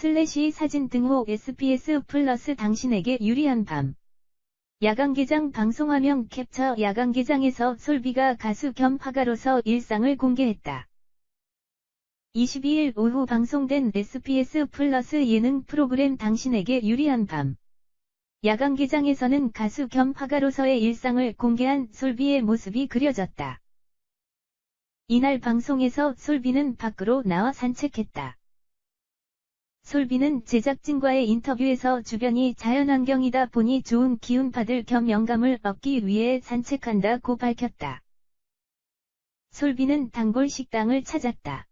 슬래시 사진 등호 SBS 플러스 당신에게 유리한 밤. 야간개장 방송화면 캡처 야간개장에서 솔비가 가수 겸 화가로서 일상을 공개했다. 22일 오후 방송된 SBS 플러스 예능 프로그램 당신에게 유리한 밤. 야간개장에서는 가수 겸 화가로서의 일상을 공개한 솔비의 모습이 그려졌다. 이날 방송에서 솔비는 밖으로 나와 산책했다. 솔비는 제작진과의 인터뷰에서 주변이 자연환경이다 보니 좋은 기운 받을 겸 영감을 얻기 위해 산책한다고 밝혔다. 솔비는 단골 식당을 찾았다.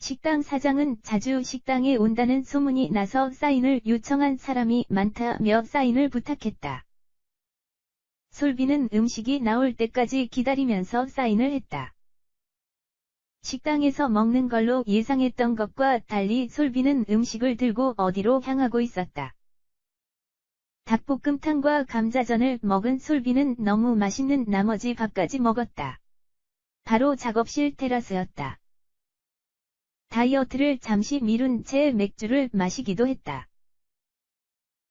식당 사장은 자주 식당에 온다는 소문이 나서 사인을 요청한 사람이 많다며 사인을 부탁했다. 솔비는 음식이 나올 때까지 기다리면서 사인을 했다. 식당에서 먹는 걸로 예상했던 것과 달리 솔비는 음식을 들고 어디로 향하고 있었다. 닭볶음탕과 감자전을 먹은 솔비는 너무 맛있는 나머지 밥까지 먹었다. 바로 작업실 테라스였다. 다이어트를 잠시 미룬 채 맥주를 마시기도 했다.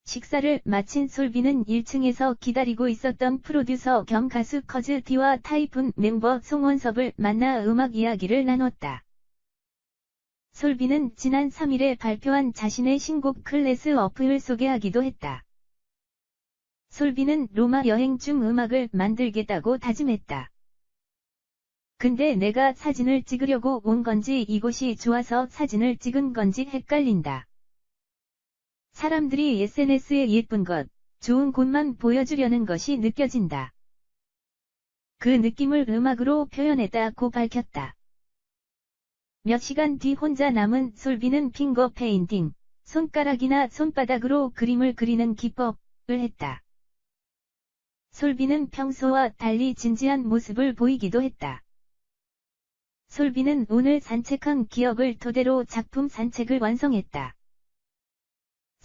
식사를 마친 솔비는 1층에서 기다리고 있었던 프로듀서 겸 가수 커즈 D와 타이푼 멤버 송원섭을 만나 음악 이야기를 나눴다. 솔비는 지난 3일에 발표한 자신의 신곡 클래스 어프를 소개하기도 했다. 솔비는 로마 여행 중 음악을 만들겠다고 다짐했다. 근데 내가 사진을 찍으려고 온 건지 이곳이 좋아서 사진을 찍은 건지 헷갈린다. 사람들이 SNS에 예쁜 것, 좋은 곳만 보여주려는 것이 느껴진다. 그 느낌을 음악으로 표현했다고 밝혔다. 몇 시간 뒤 혼자 남은 솔비는 핑거 페인팅, 손가락이나 손바닥으로 그림을 그리는 기법을 했다. 솔비는 평소와 달리 진지한 모습을 보이기도 했다. 솔비는 오늘 산책한 기억을 토대로 작품 산책을 완성했다.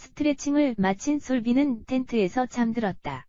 스트레칭을 마친 솔비는 텐트에서 잠들었다.